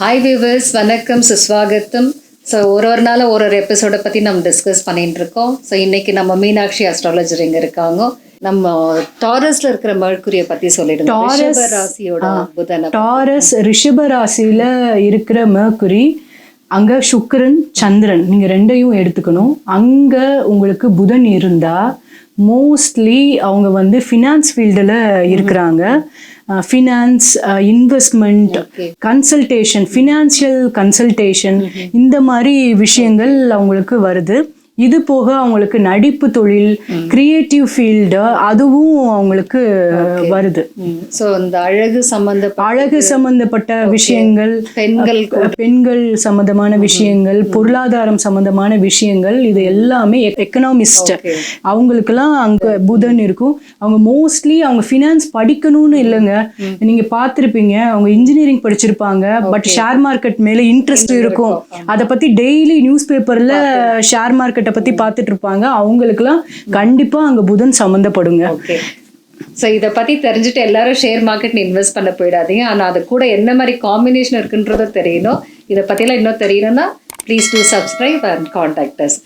Hi viewers வணக்கம். சுஸ்வாகத்தம். So ஒரு ஒரு நாள் ஒரு ஒரு எபிசோடை பற்றி நம்ம டிஸ்கஸ் பண்ணிட்டு இருக்கோம். ஸோ இன்னைக்கு நம்ம மீனாட்சி அஸ்ட்ராலஜர் இங்கே இருக்காங்க? நம்ம டாரஸ்ல இருக்கிற மர்க்குரிய பற்றி சொல்லிடுங்க. Taurus, ரிஷப ராசியோட புதனை டாரஸ் ரிஷப ராசியில இருக்கிற மேர்க்குரி அங்க சுக்கிரன் சந்திரன் நீங்க ரெண்டையும் எடுத்துக்கணும். அங்க உங்களுக்கு புதன் இருந்தா மோஸ்ட்லி அவங்க வந்து ஃபினான்ஸ் ஃபீல்டில் இருக்கிறாங்க. Finance investment. Consultation financial consultation இந்த மாதிரி விஷயங்கள் அவங்களுக்கு வருது. இது போக அவங்களுக்கு நடிப்பு தொழில் கிரியேட்டிவ் ஃபீல்டு அதுவும் அவங்களுக்கு வருது. ஸோ இந்த அழகு சம்பந்த அழகு சம்பந்தப்பட்ட விஷயங்கள் பெண்கள் பெண்கள் சம்பந்தமான விஷயங்கள் பொருளாதாரம் சம்பந்தமான விஷயங்கள் இது எல்லாமே எக்கனாமிஸ்ட் Okay. அவங்களுக்கெல்லாம் அங்க புதன் இருக்கும். அவங்க மோஸ்ட்லி அவங்க ஃபினான்ஸ் படிக்கணும்னு இல்லைங்க. நீங்க பார்த்திருப்பீங்க அவங்க இன்ஜினியரிங் படிச்சிருப்பாங்க பட் ஷேர் மார்க்கெட் மேல இன்ட்ரெஸ்ட் இருக்கும். அதை பத்தி டெய்லி நியூஸ் பேப்பர்ல ஷேர் மார்க்கெட்டை பத்தி பார்த்துட்டு இருப்பாங்க. அவங்களுக்குலாம் கண்டிப்பா அங்க புதன் சம்மந்தப்படுங்க. ஓகே. ஸோ இதை பற்றி தெரிஞ்சுட்டு எல்லாரும் ஷேர் மார்க்கெட் இன்வெஸ்ட் பண்ண போயிடாதீங்க. ஆனால் அது கூட என்ன மாதிரி காம்பினேஷன் இருக்குன்றதும் தெரியணும். இதை பற்றிலாம் இன்னும் தெரியணும்னா please do subscribe and contactors